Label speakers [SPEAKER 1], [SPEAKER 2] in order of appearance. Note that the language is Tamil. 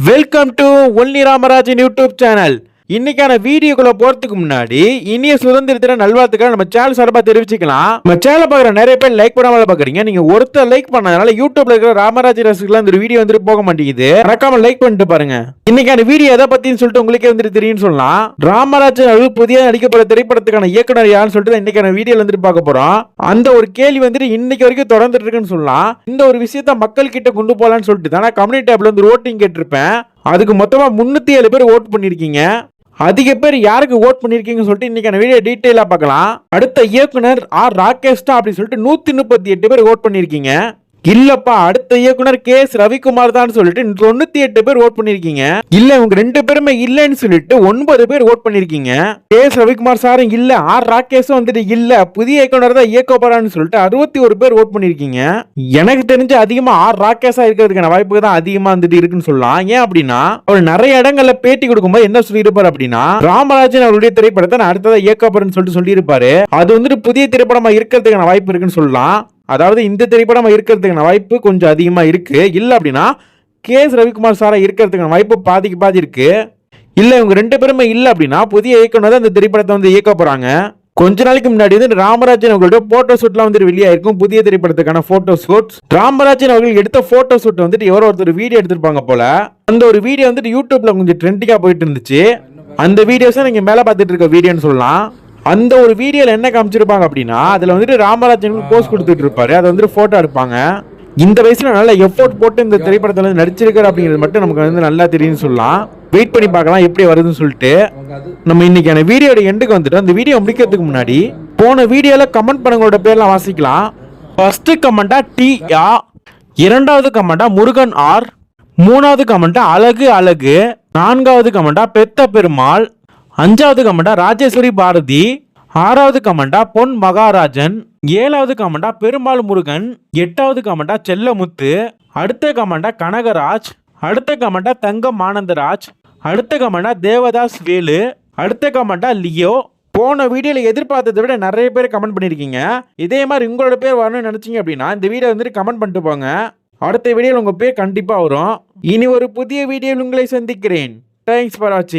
[SPEAKER 1] Welcome to only Ramarajan YouTube channel இன்னைக்கான வீடியோக்குள்ள போறதுக்கு முன்னாடி இனிய சுதந்திர தின நம்ம சேனல் சார்பாக தெரிவிச்சுக்கலாம். நம்ம சேனல் பார்க்குற நிறைய பேர் லைக் பண்ணாமல பாக்குறீங்க நீங்க ஒருத்தர் லைக் பண்ணதுனால யூடியூப்ல இருக்கிற ராமராஜ் ரசிகலாம் இந்த வீடியோ வந்துட்டு போக மாட்டேங்குது. மறக்காம லைக் பண்ணிட்டு பாருங்க. இன்னைக்கான வீடியோ எதை பத்தின்னு சொல்லிட்டு உங்களுக்கே வந்துட்டு தெரியும்னு சொல்லலாம். ராமராஜன் அழு புதிய நடிக்கப்பட்ட திரைப்படத்துக்கான இயக்குனர் யாருன்னு சொல்லிட்டு இன்னைக்கான வீடியோல வந்துட்டு பார்க்க போறோம். அந்த ஒரு கேள்வி வந்துட்டு இன்னைக்கு வரைக்கும் தொடர்ந்துட்டு இருக்குன்னு சொல்லலாம். இந்த ஒரு விஷயத்த மக்கள் கிட்ட கொண்டு போலான்னு சொல்லிட்டு தான் நான் கம்யூனிட்டி டேப்ல வந்து ஓட்டிங் கேட்டிருப்பேன். அதுக்கு மொத்தமா முன்னூத்தி ஏழு பேர் ஓட் பண்ணிருக்கீங்க அதிக பேர் யாருக்கு ஓட் பண்ணியிருக்கீங்கன்னு சொல்லிட்டு இன்னைக்கான வீடியோ டீட்டெயிலாக பார்க்கலாம். அடுத்த இயக்குனர் ஆர். ராகேஷ் தான் அப்படின்னு சொல்லிட்டு நூற்றி முப்பத்தி எட்டு பேர் ஓட் பண்ணியிருக்கீங்க இல்லப்பா அடுத்த இயக்குனர் கே எஸ் ரவிக்குமார் தான் சொல்லிட்டு தொண்ணூத்தி எட்டு பேர் ஓட் பண்ணிருக்கீங்க. இல்ல இவங்க ரெண்டு பேருமே இல்லைன்னு சொல்லிட்டு ஒன்பது பேர் ஓட் பண்ணிருக்கீங்க. கே எஸ் ரவிக்குமார் சாரும் இல்ல ஆர் ராகேஷும் வந்துட்டு இல்ல புதிய இயக்குனர் தான் இயக்க போறான்னு சொல்லிட்டு அறுபத்தி ஒரு பேர் ஓட் பண்ணிருக்கீங்க. எனக்கு தெரிஞ்சு அதிகமா ஆர் ராகேஷா இருக்கிறதுக்கான வாய்ப்பு தான் அதிகமா வந்துட்டு இருக்குன்னு சொல்லலாம். ஏன் அப்படின்னா அவர் நிறைய இடங்கள்ல பேட்டி கொடுக்கும்போது என்ன சொல்லியிருப்பாரு அப்படின்னா ராமராஜன் அவருடைய திரைப்படத்தை நான் அடுத்ததான் இயக்க போறேன்னு சொல்லிட்டு சொல்லியிருப்பாரு. அது வந்துட்டு புதிய திரைப்படமா இருக்கிறதுக்கான வாய்ப்பு இருக்குன்னு சொல்லலாம். அதாவது இந்த திரைப்படம் இருக்கிறதுக்கான வாய்ப்பு கொஞ்சம் அதிகமாக இருக்குது இல்லை அப்படின்னா கே எஸ் ரவிக்குமார் சாரை இருக்கிறதுக்கான வாய்ப்பு பாதிக்கு பாதி இருக்குது இல்லை இவங்க ரெண்டு பேருமே இல்லை அப்படின்னா புதிய இயக்குனர் தான் இந்த திரைப்படத்தை வந்து இயக்க போகிறாங்க கொஞ்ச நாளைக்கு முன்னாடி வந்து ராமராஜன் அவர்களோட போட்டோ ஷூட்லாம் வந்துட்டு வெளியாயிருக்கும் புதிய திரைப்படத்துக்கான போட்டோ ஷூட் ராமராஜன் அவர்கள் எடுத்த போட்டோ ஷூட் வந்துட்டு எவரோ ஒருத்தர் வீடியோ எடுத்திருப்பாங்க போல. அந்த ஒரு வீடியோ வந்துட்டு யூடியூப்ல கொஞ்சம் ட்ரெண்டிங்காக போயிட்டு இருந்துச்சு. அந்த வீடியோஸை நீங்க மேல பார்த்துட்டு இருக்க வீடியோன்னு சொல்லலாம். அந்த ஒரு வீடியோல என்ன காமிச்சிருப்பாங்க அப்படின்னா அதுல வந்துட்டு ராமராஜன் போஸ்ட் கொடுத்துட்டு இருப்பாரு. அதை வந்துட்டு போட்டோ எடுப்பாங்க. இந்த வயசுல நல்ல எஃபோர்ட் போட்டு இந்த திரைப்படத்துல வந்து நடிச்சிருக்காரு அப்படிங்கிறது மட்டும் நமக்கு வந்து நல்லா தெரியும்னு சொல்லலாம். வெயிட் பண்ணி பார்க்கலாம் எப்படி வருதுன்னு சொல்லிட்டு. நம்ம இன்னைக்கான வீடியோட எண்டுக்கு வந்துட்டு அந்த வீடியோ முடிக்கிறதுக்கு முன்னாடி போன வீடியோல கமெண்ட் பண்ணவங்களோட பேர்லாம் வாசிக்கலாம். ஃபர்ஸ்ட் கமெண்டா டி யா இரண்டாவது கமெண்டா முருகன் ஆர் மூணாவது கமெண்டா அழகு அழகு. நான்காவது கமெண்டா பெத்த பெருமாள். அஞ்சாவது கமெண்டா ராஜேஸ்வரி பாரதி ஆறாவது கமெண்டா பொன் மகாராஜன் ஏழாவது கமெண்டா பெருமாள் முருகன் எட்டாவது கமெண்டா செல்லமுத்து அடுத்த கமெண்டா கனகராஜ் அடுத்த கமெண்டா தங்கம் ஆனந்தராஜ் அடுத்த கமெண்டா தேவதாஸ் வேலு அடுத்த கமெண்டா லியோ. போன வீடியோவில் எதிர்பார்த்ததை விட நிறைய பேர் கமெண்ட் பண்ணியிருக்கீங்க இதே மாதிரி உங்களோட பேர் வரணும்னு நினச்சிங்க அப்படின்னா இந்த வீடியோ வந்துட்டு கமெண்ட் பண்ணிட்டு போங்க. அடுத்த வீடியோவில் உங்கள் பேர் கண்டிப்பாக வரும். இனி ஒரு புதிய வீடியோவில் உங்களை சந்திக்கிறேன். தேங்க்ஸ் ஃபார் வாட்சிங்